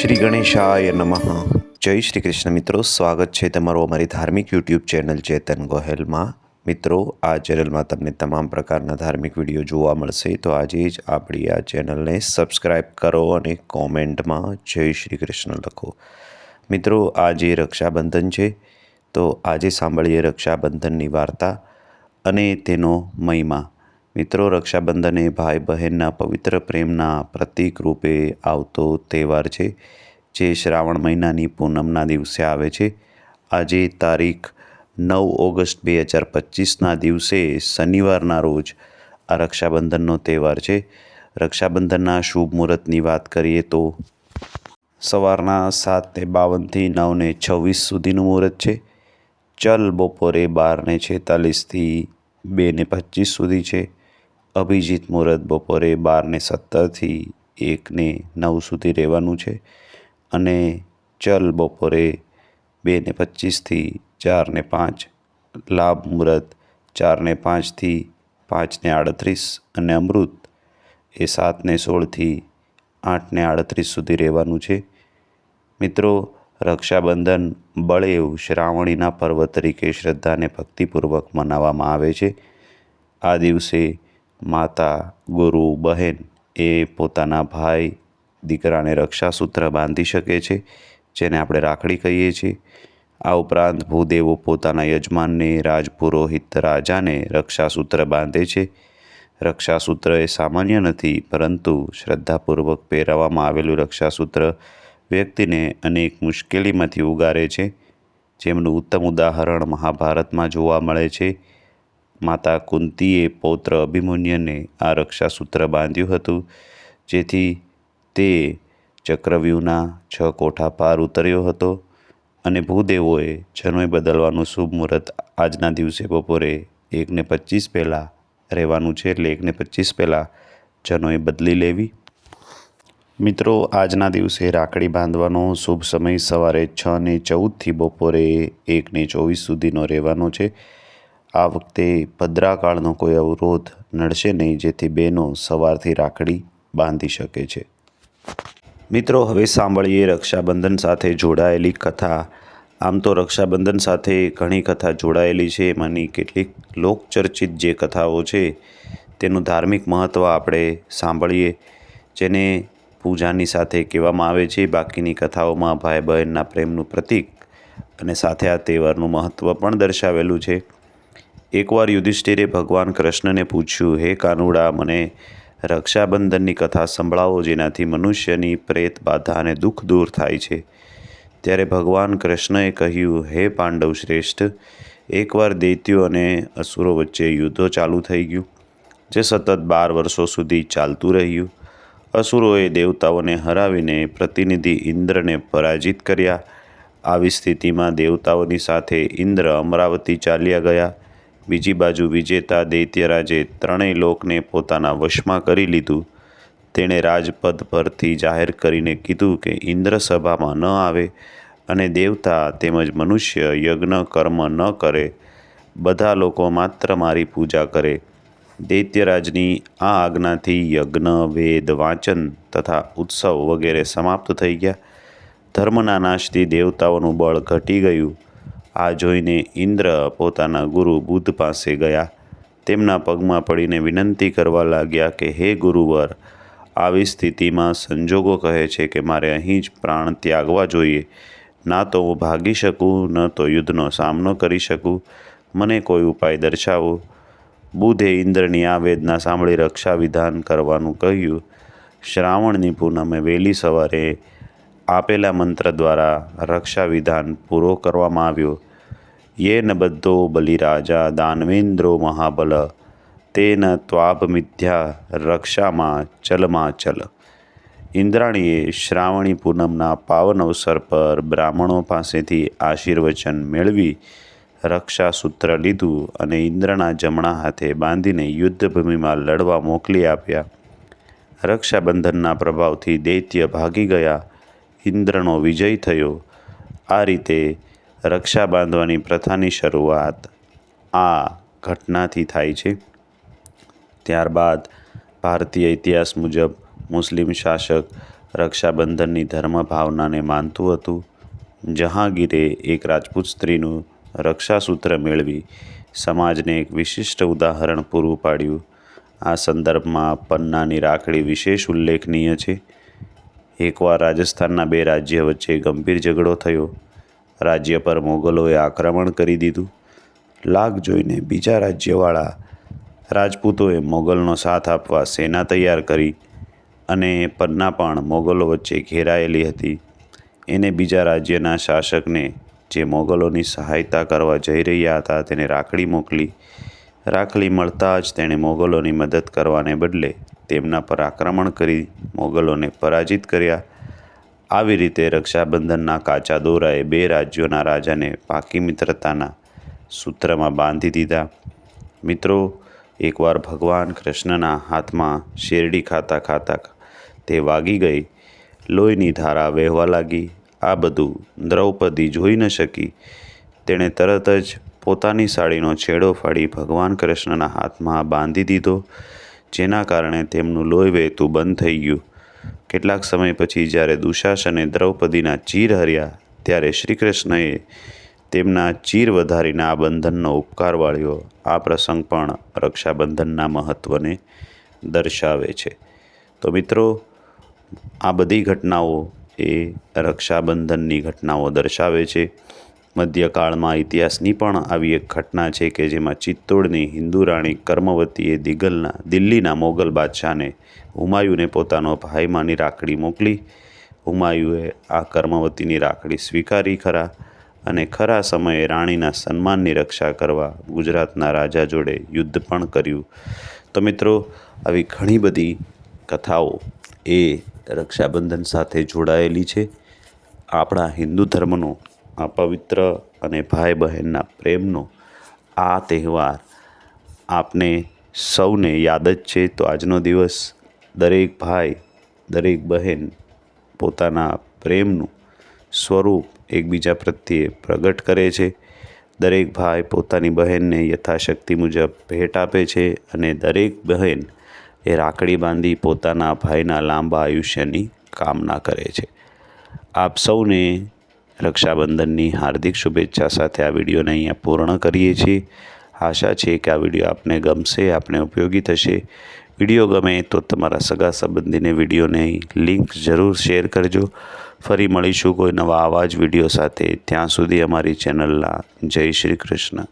શ્રી ગણેશાય નમઃ. જય શ્રી કૃષ્ણ મિત્રો. સ્વાગત છે તમારું અમારી ધાર્મિક યુટ્યુબ ચેનલ ચેતન ગોહેલમાં. મિત્રો, આ ચેનલમાં તમને તમામ પ્રકારના ધાર્મિક વીડિયો જોવા મળશે. તો આજે જ આપણી આ ચેનલને સબસ્ક્રાઈબ કરો અને કોમેન્ટમાં જય શ્રી કૃષ્ણ લખો. મિત્રો આજે રક્ષાબંધન છે, તો આજે સાંભળીએ રક્ષાબંધનની વાર્તા. અને તેનો મહિમા. મિત્રો, રક્ષાબંધન એ ભાઈ બહેનના પવિત્ર પ્રેમના પ્રતીક રૂપે આવતો તહેવાર છે, જે શ્રાવણ મહિનાની પૂનમના દિવસે આવે છે. આજે તારીખ નવ ઓગસ્ટ બે હજાર પચીસના દિવસે શનિવારના રોજ આ રક્ષાબંધનનો તહેવાર છે. રક્ષાબંધનના શુભ મુહૂર્તની વાત કરીએ તો સવારના સાત ને બાવનથી નવને છવ્વીસ સુધીનું મુહૂર્ત છે. ચલ બપોરે બારને છેતાલીસથી બેને પચીસ સુધી છે. અભિજીત મુહૂર્ત બપોરે બારને સત્તરથી એક ને નવ સુધી રહેવાનું છે અને ચલ બપોરે બેને પચીસથી ચારને પાંચ, લાભ મુહૂર્ત ચારને પાંચથી પાંચને આડત્રીસ અને અમૃત એ સાતને સોળથી આઠને આડત્રીસ સુધી રહેવાનું છે. મિત્રો રક્ષાબંધન બળેવ શ્રાવણીના પર્વ તરીકે શ્રદ્ધાને ભક્તિપૂર્વક મનાવવામાં આવે છે. આ દિવસે માતા, ગુરુ, બહેન એ પોતાના ભાઈ, દીકરાને રક્ષાસૂત્ર બાંધી શકે છે, જેને આપણે રાખડી કહીએ છીએ. આ ઉપરાંત ભૂદેવો પોતાના યજમાનને, રાજપુરોહિત રાજાને રક્ષાસૂત્ર બાંધે છે. રક્ષાસૂત્ર એ સામાન્ય નથી, પરંતુ શ્રદ્ધાપૂર્વક પહેરાવવામાં આવેલું રક્ષાસૂત્ર વ્યક્તિને અનેક મુશ્કેલીમાંથી ઉગારે છે. જેમનું ઉત્તમ ઉદાહરણ મહાભારતમાં જોવા મળે છે. માતા કુંતીએ પૌત્ર અભિમન્યુને આ રક્ષાસૂત્ર બાંધ્યું હતું. જેથી તે ચક્રવ્યૂહના છ કોઠા પાર ઉતર્યો હતો અને ભૂદેવોએ જનોઈ બદલવાનું શુભ મુહૂર્ત આજના દિવસે બપોરે એકને પચીસ પહેલાં રહેવાનું છે એટલે એકને પચીસ પહેલાં જનોઈ બદલી લેવી. મિત્રો, આજના દિવસે રાખડી બાંધવાનો શુભ સમય સવારે છ ને ચૌદથી બપોરે એક ને ચોવીસ સુધીનો રહેવાનો છે. આ વખતે ભદ્રાકાળનો કોઈ અવરોધ નડશે નહીં, જેથી બહેનો સવારથી રાખડી બાંધી શકે છે. મિત્રો, હવે સાંભળીએ રક્ષાબંધન સાથે જોડાયેલી કથા. આમ તો રક્ષાબંધન સાથે ઘણી કથા જોડાયેલી છે. એમાંની કેટલીક લોકચર્ચિત જે કથાઓ છે, તેનું ધાર્મિક મહત્ત્વ આપણે સાંભળીએ, જેને પૂજાની સાથે કહેવામાં આવે છે, બાકીની કથાઓમાં ભાઈ બહેનના પ્રેમનું પ્રતીક અને સાથે આ તહેવારનું મહત્ત્વ પણ દર્શાવેલું છે. એકવાર યુધિષ્ઠિરે ભગવાન કૃષ્ણને પૂછ્યું, હે કાનુડા, મને રક્ષાબંધનની કથા સંભળાવો જેનાથી મનુષ્યની પ્રેત, બાધા અને દુઃખ દૂર થાય છે. ત્યારે ભગવાન કૃષ્ણએ કહ્યું, હે પાંડવ શ્રેષ્ઠ, એકવાર દૈત્યો અને અસુરો વચ્ચે યુદ્ધો ચાલુ થઈ ગયું, જે સતત બાર વર્ષો સુધી ચાલતું રહ્યું અસુરોએ દેવતાઓને હરાવીને પ્રતિનિધિ ઇન્દ્રને પરાજિત કર્યા. આવી સ્થિતિમાં દેવતાઓની સાથે ઇન્દ્ર અમરાવતી ચાલ્યા ગયા. બીજી બાજુ વિજેતા દૈત્યરાજે ત્રણેય લોકને પોતાના વશમાં કરી લીધું. તેણે રાજપદ પરથી જાહેર કરીને કીધું કે ઇન્દ્ર સભામાં ન આવે અને દેવતા તેમજ મનુષ્ય યજ્ઞ કર્મ ન કરે. બધા લોકો માત્ર મારી પૂજા કરે. દૈત્યરાજની આ આજ્ઞાથી યજ્ઞ, વેદ, વાંચન તથા ઉત્સવ વગેરે સમાપ્ત થઈ ગયા. ધર્મના નાશથી દેવતાઓનું બળ ઘટી ગયું. આ જોઈને ઇન્દ્ર પોતાના ગુરુ બુદ્ધ પાસે ગયા. તેમના પગમાં પડીને વિનંતી કરવા લાગ્યા કે, હે ગુરુવર, આવી સ્થિતિમાં સંજોગો કહે છે કે મારે અહીં જ પ્રાણ ત્યાગવા જોઈએ. ના તો હું ભાગી શકું, ન તો યુદ્ધનો સામનો કરી શકું. મને કોઈ ઉપાય દર્શાવો. બુધે ઇન્દ્રની આ વેદના સાંભળી રક્ષા વિધાન કરવાનું કહ્યું. શ્રાવણની પૂનમે વહેલી સવારે આપેલા મંત્ર દ્વારા રક્ષા વિધાન પૂરો કરવામાં આવ્યો. યેન બધ્ધો બલિરાજા દાનવેન્દ્રો મહાબલ, તેન ત્વાબ મિથ્યા રક્ષામાં ચલમાં ચલ. ઇન્દ્રાણીએ શ્રાવણી પૂનમના પાવન અવસર પર બ્રાહ્મણો પાસેથી આશીર્વચન મેળવી રક્ષાસૂત્ર લીધું અને ઇન્દ્રના જમણા હાથે બાંધીને યુદ્ધભૂમિમાં લડવા મોકલી આપ્યા. રક્ષાબંધનના પ્રભાવથી દૈત્ય ભાગી ગયા. ઇન્દ્રનો વિજય થયો. આ રીતે રક્ષા બાંધવાની પ્રથાની શરૂઆત આ ઘટનાથી થાય છે. ત્યારબાદ ભારતીય ઇતિહાસ મુજબ મુસ્લિમ શાસક રક્ષાબંધનની ધર્મ ભાવનાને માનતું હતું. જહાંગીરે એક રાજપૂત સ્ત્રીનું રક્ષાસૂત્ર મેળવી સમાજને એક વિશિષ્ટ ઉદાહરણ પૂરું પાડ્યું. આ સંદર્ભમાં પન્નાની રાખડી વિશેષ ઉલ્લેખનીય છે. એકવાર રાજસ્થાનના બે રાજ્ય વચ્ચે ગંભીર ઝઘડો થયો. રાજ્ય પર મોગલોએ આક્રમણ કરી દીધું. લાગ જોઈને બીજા રાજ્યવાળા રાજપૂતોએ મોગલનો સાથ આપવા સેના તૈયાર કરી અને પન્ના પણ મોગલો વચ્ચે ઘેરાયેલી હતી. એને બીજા રાજ્યના શાસકને જે મોગલોની સહાયતા કરવા જઈ રહ્યા હતા તેને રાખડી મોકલી. રાખડી મળતા જ તેણે મોગલોની મદદ કરવાને બદલે તેમના પર આક્રમણ કરી મોગલોને પરાજિત કર્યા. આવી રીતે રક્ષાબંધનના કાચા દોરાએ બે રાજ્યોના રાજાને પાકી મિત્રતાના સૂત્રમાં બાંધી દીધા. મિત્રો, એકવાર ભગવાન કૃષ્ણના હાથમાં શેરડી ખાતા ખાતા તે વાગી ગઈ. લોહીની ધારા વહેવા લાગી. આ બધું દ્રૌપદી જોઈ ન શકી. તેણે તરત જ પોતાની સાડીનો છેડો ફાડી ભગવાન કૃષ્ણના હાથમાં બાંધી દીધો, જેના કારણે તેમનું લોહી વહેતું બંધ થઈ ગયું. કેટલાક સમય પછી જ્યારે દુશાસને દ્રૌપદીના ચીર હર્યા, ત્યારે શ્રી કૃષ્ણએ તેમના ચીર વધારીને આ બંધનનો ઉપકાર વાળ્યો. આ પ્રસંગ પણ રક્ષાબંધનના મહત્ત્વને દર્શાવે છે. તો મિત્રો, આ બધી ઘટનાઓ એ રક્ષાબંધનની ઘટનાઓ દર્શાવે છે. મધ્યકાળમાં ઇતિહાસની પણ આવી એક ઘટના છે કે જેમાં ચિત્તોડની હિન્દુ રાણી કર્મવતીએ દિગલના, દિલ્હીના મોગલ બાદશાહને હુમાયુને પોતાનો ભાઈમાની રાખડી મોકલી. હુમાયુએ આ કર્મવતીની રાખડી સ્વીકારી ખરા અને ખરા સમયે રાણીના સન્માનની રક્ષા કરવા ગુજરાતના રાજા જોડે યુદ્ધ પણ કર્યું. તો મિત્રો, આવી ઘણી બધી કથાઓ એ રક્ષાબંધન સાથે જોડાયેલી છે. આપણા હિન્દુ ધર્મનો આ પવિત્ર અને ભાઈ બહેનના પ્રેમનો આ તહેવાર આપને સૌને યાદ જ છે. તો આજનો દિવસ દરેક ભાઈ, દરેક બહેન પોતાના પ્રેમનું સ્વરૂપ એકબીજા પ્રત્યે પ્રગટ કરે છે. દરેક ભાઈ પોતાની બહેનને યથાશક્તિ મુજબ ભેટ આપે છે અને દરેક બહેન એ રાખડી બાંધી પોતાના ભાઈના લાંબા આયુષ્યની કામના કરે છે. આપ સૌને રક્ષાબંધનની હાર્દિક શુભેચ્છા સાથે આ વિડીયોને અહીંયા પૂર્ણ કરીએ છીએ. આશા છે કે આ વીડિયો આપને ગમશે, આપને ઉપયોગી થશે. વીડિયો ગમે તો તમારા સગા સંબંધીને વિડીયોને લિંક જરૂર શેર કરજો. ફરી મળીશું કોઈ નવા આવા જ વીડિયો સાથે. ત્યાં સુધી અમારી ચેનલના જય શ્રી કૃષ્ણ.